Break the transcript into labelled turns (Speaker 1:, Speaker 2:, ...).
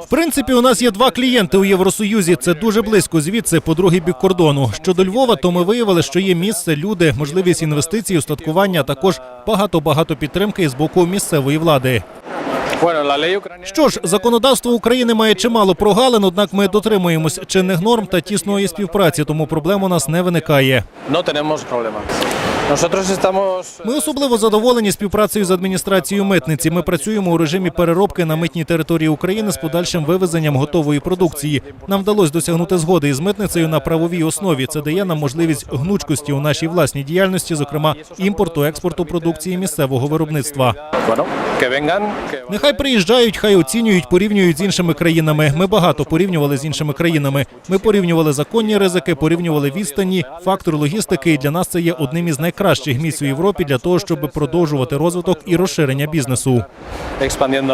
Speaker 1: В принципі, у нас є два клієнти у Євросоюзі. Це дуже близько звідси, по другий бік кордону. Щодо Львова, то ми виявили, що є місце, люди, можливість інвестицій, устаткування, а також багато багато підтримки з боку місцевої влади. Що ж, законодавство України має чимало прогалин, однак ми дотримуємось чинних норм та тісної співпраці, тому проблем у нас не виникає.
Speaker 2: Estamos.
Speaker 1: Ми особливо задоволені співпрацею з адміністрацією митниці. Ми працюємо у режимі переробки на митній території України з подальшим вивезенням готової продукції. Нам вдалося досягнути згоди із митницею на правовій основі. Це дає нам можливість гнучкості у нашій власній діяльності, зокрема імпорту, експорту продукції місцевого виробництва. Нехай приїжджають, хай оцінюють, порівнюють з іншими країнами. Ми багато порівнювали з іншими країнами. Ми порівнювали законні ризики, порівнювали відстані, фактор логістики. І для нас це є одним із найкращих місць у Європі для того, щоб продовжувати розвиток і розширення бізнесу.